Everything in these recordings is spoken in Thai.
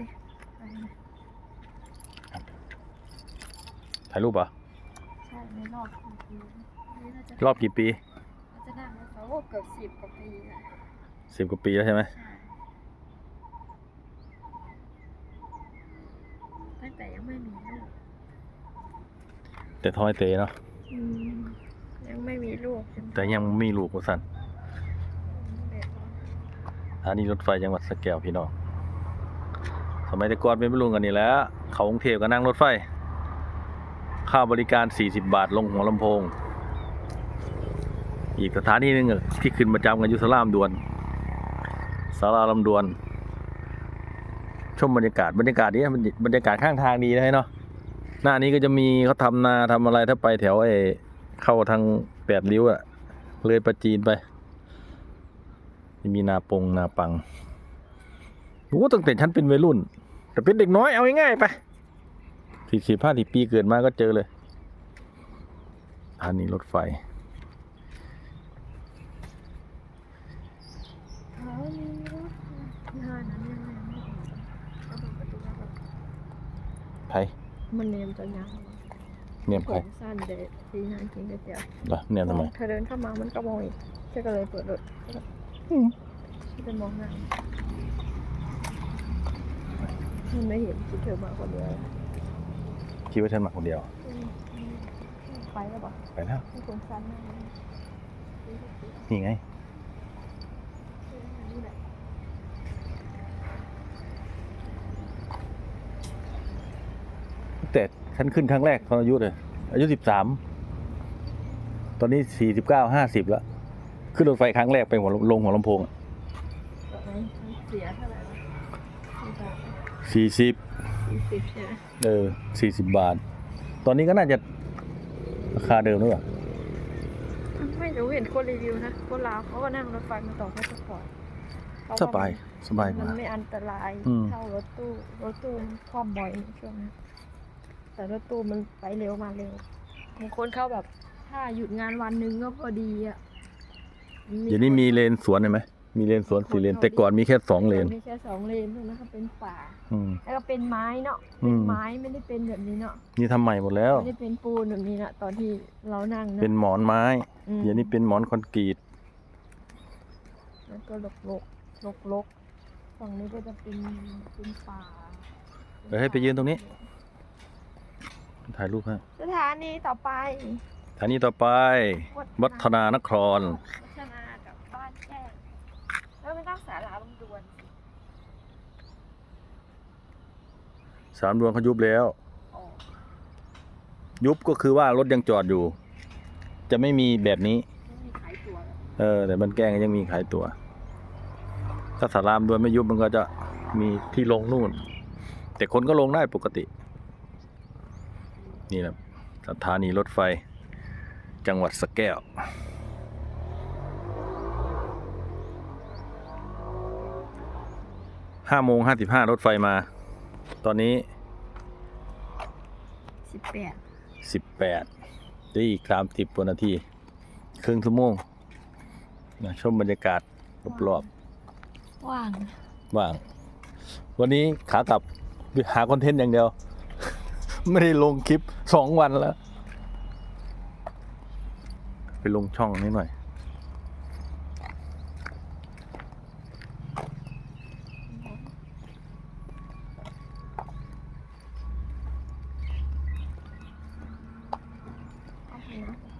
ดิไปนะถ่ายรูปเหรอ ใช่ในรอบกี่ปีนี่น่าจะรอบกี่ปีน่าจะนั่งมาโอ้เกือบสิบกว่าปีแล้วสิบกว่าปีแล้วใช่ไหมใช่ตั้งแต่ยังไม่มีลูกแต่ทอยเตเนาะอืมยังไม่มีลูกจนแต่ยังไม่มีลูกว่าสันเด็กแล้วสถานีรถไฟจังหวัดสระแก้วพี่น้องส มัยแต่ก่อนเป็นไม่รู้กันนี่แหล้วเขากรุงเทพก็นั่งรถไฟ ค่าบริการ 40 บาทลงหัวลำโพง อีกสถานีหนึ่งอะที่ขึ้นประจำกันอยุสลามดวนสาราลำดวน ชมบรรยากาศบรรยากาศนี้มันบรรยากาศข้างทางดีนะเนาะหน้านี้ก็จะมีเขาทำนาทำอะไรถ้าไปแถวไอ้เข้าทางแปดริ้วอะเลยประจีนไป มีนาปงนาปังโอ้ตั้งแต่ฉันเป็นวัยรุ่น แต่เป็นเด็กน้อยเอาง่ายๆไปสี่สิบห้าสิบปีเกิดมาก็เจอเลยอันนี้รถไฟเขามีรถที่ห้านั้นยังไทยมันเนียมจะยังเนียผใครมสั้นเด็ดที่นั่งกินก๋วยเตี๋ยวเหรอเนี่ยทำไมเธอเดินเข้ามามันก็มองอีกเธอก็เลยเปิดรถฉันจะมองหน้า มันไม่เห็นคิดเธอมาคนเดียวคิดว่าฉันมาคนเดียวอืมไปแล้วบอกไปแล้วไม่สงสารมากเลยนี่ไงนี่แหละแต่ฉันขึ้นครั้งแรกตอนอายุเลย อายุสิบสามตอนนี้สี่สิบเก้าห้าสิบแล้ว ขึ้นรถไฟครั้งแรกไปหัวลงหัวลำโพงตอนนั้นเสียเท่าไหร่วะ สี่บาทสี่สิบสี่สิบใช่ไหมเออสี่สิบบาท ตอนนี้ก็น่าจะราคาเดิมหรือเปล่าไม่รู้เห็นคนรีวิวนะ คนลาวเขาก็นั่งรถไฟมาต่อพาสปอร์ตเพระว่สบายสบายมันมากไม่อันตรายอืมเท่ารถตู้ รถตู้มันคว่ำบ่อยช่วงนั้นแต่รถตู้มันไปเร็วมาเร็วบางคนเขาแบบ ถ้าหยุดงานวันหนึ่งก็พอดีอะเดี๋ยวนี้มีเลนสวนเห็นไหม มีเลนสวนสี่เลน แต่ก่อนมีแค่สองเลน มีแค่สองเลนเท่านั้นก็เป็นป่า อืม แล้วก็เป็นไม้เนาะ อืเป็นม ไม้ไม่ได้เป็นแบบนี้เนาะ นี่ทำใหม่หมดแล้ว ไม่ได้เป็นปูนแบบนี้นะตอนที่เรานั่งนะเป็นหมอนไม้อืมเดี๋ยวนี้เป็นหมอนคอนกรีต แล้วก็ลกลกลกลกๆฝั่งนี้ก็จะเป็นเป็นป่าเดี๋ยวให้ไปยืนตรงนี้ ถ่ายรูปให้สถานีต่อไปสถานีต่อไป วัฒนานคร วัฒนากับบ้านแก้งแล้วไม่ต้องสาราลำดวนสิ สามดวงเขายุบแล้ว อ๋อยุบก็คือว่ารถยังจอดอยู่ จะไม่มีแบบนี้ ไม่มีขายตัวแล้วเออแต่มันแกล้งยังมีขายตัว ถ้าสารามดวนไม่ยุบมันก็จะมีที่ลงนู่น แต่คนก็ลงได้ปกติ นี่แหละสถานีรถไฟ จังหวัดสระแก้ว ห้าโมงห้าสิบห้ารถไฟมา ตอนนี้ สิบแปดสิบแปดได้อีกสามสิบกว่านาที ครึ่งชั่วโมงนะชมบรรยากาศรอบว่างๆว่าง วันนี้ขากลับหาคอนเทนต์อย่างเดียว ไม่ได้ลงคลิปสองวันแล้ว ไปลงช่องนี้หน่อย เอาไป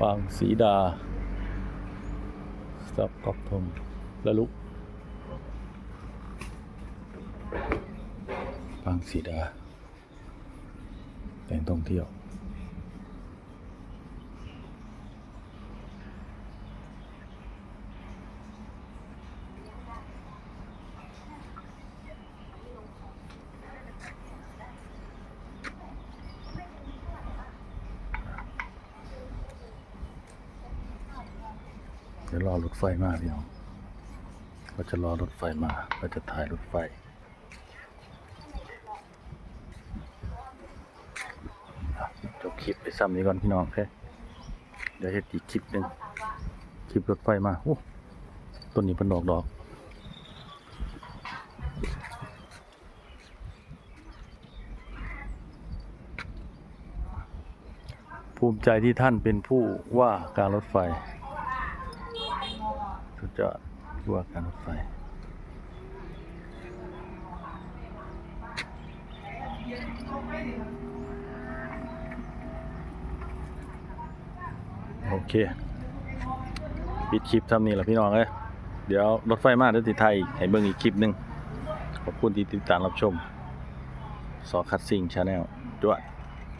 ปางสีดาทรัพกอบทงละลุกปางสีดา แต่งท่องเที่ยว ดี๋ยวรอรถไฟมาพี่น้องเราจะรอรถไฟมาเราจะถ่ายรถไฟจบคลิปไปซ้ำนี้ก่อนพี่น้องโอเคเดี๋ยวเฮ็ดอีกคลิปหนึ่งคลิปรถไฟมาโอ้ต้นนี้เป็นดอกดอกภูมิใจที่ท่านเป็นผู้ว่าการรถไฟ สุดยอดผู้ว่าการรถไฟโอเค ปิดคลิปทำนี่แหละพี่น้องเอ้ยเดี๋ยวรถไฟมาเดี๋ยวติดไทยให้เบิ่งอีกคลิปหนึ่งขอบคุณที่ติดตามรับชมสอคัดซิงชาแนลจวด